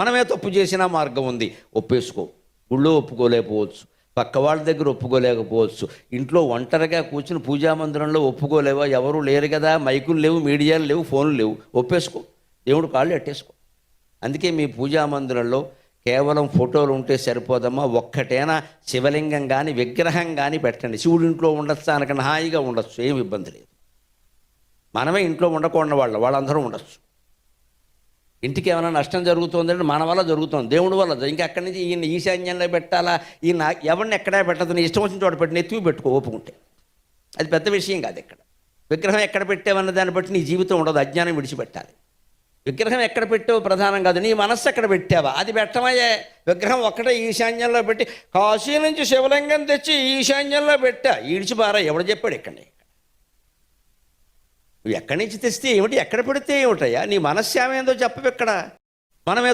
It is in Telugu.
మనమే తప్పు చేసినా మార్గం ఉంది. ఒప్పేసుకో. గుళ్ళో ఒప్పుకోలేకపోవచ్చు. పక్క వాళ్ళ దగ్గర ఒప్పుకోలేకపోవచ్చు. ఇంట్లో ఒంటరిగా కూర్చుని పూజా మందిరంలో ఒప్పుకోలేవా? ఎవరు లేరు కదా. మైకులు లేవు మీడియాలు లేవు ఫోన్లు లేవు. ఒప్పేసుకో. దేవుడు కాళ్ళు ఎట్టేసుకో. అందుకే మీ పూజా మందిరంలో కేవలం ఫోటోలు ఉంటే సరిపోదమ్మా. ఒక్కటైనా శివలింగం కానీ విగ్రహం కానీ పెట్టండి. శివుడి ఇంట్లో ఉండొచ్చు అనకన్నా హాయిగా ఉండొచ్చు. ఏం ఇబ్బంది లేదు. మనమే ఇంట్లో ఉండకుండా వాళ్ళు. వాళ్ళందరూ ఉండొచ్చు. ఇంటికి ఏమైనా నష్టం జరుగుతుందంటే మన వల్ల జరుగుతుంది. దేవుడి వల్ల ఇంకా అక్కడి నుంచి ఈయన ఈశాన్యంలో పెట్టాలా? ఈయన ఎవరిని ఎక్కడా పెట్టదు? నీ ఇష్టం వచ్చిన చోట పెట్టి నెత్తివి పెట్టుకో ఒప్పుకుంటే. అది పెద్ద విషయం కాదు ఇక్కడ. విగ్రహం ఎక్కడ పెట్టావన్న దాన్ని బట్టి నీ జీవితం ఉండదు. అజ్ఞానం విడిచిపెట్టాలి. విగ్రహం ఎక్కడ పెట్టావు ప్రధానం కాదు. నీ మనస్సు ఎక్కడ పెట్టావా? అది పెట్టమయ్యే విగ్రహం ఒక్కటే ఈశాన్యంలో పెట్టి కాశీ నుంచి శివలింగం తెచ్చి ఈశాన్యంలో పెట్టా. ఈడ్చిపారా ఎవడు చెప్పాడు ఇక్కడ నువ్వు ఎక్కడి నుంచి తెస్తే ఏమిటి? ఎక్కడ పెడితే ఏమిటయ్యా? నీ మనస్సు ఏమైందో చెప్పవు ఇక్కడ. మనమే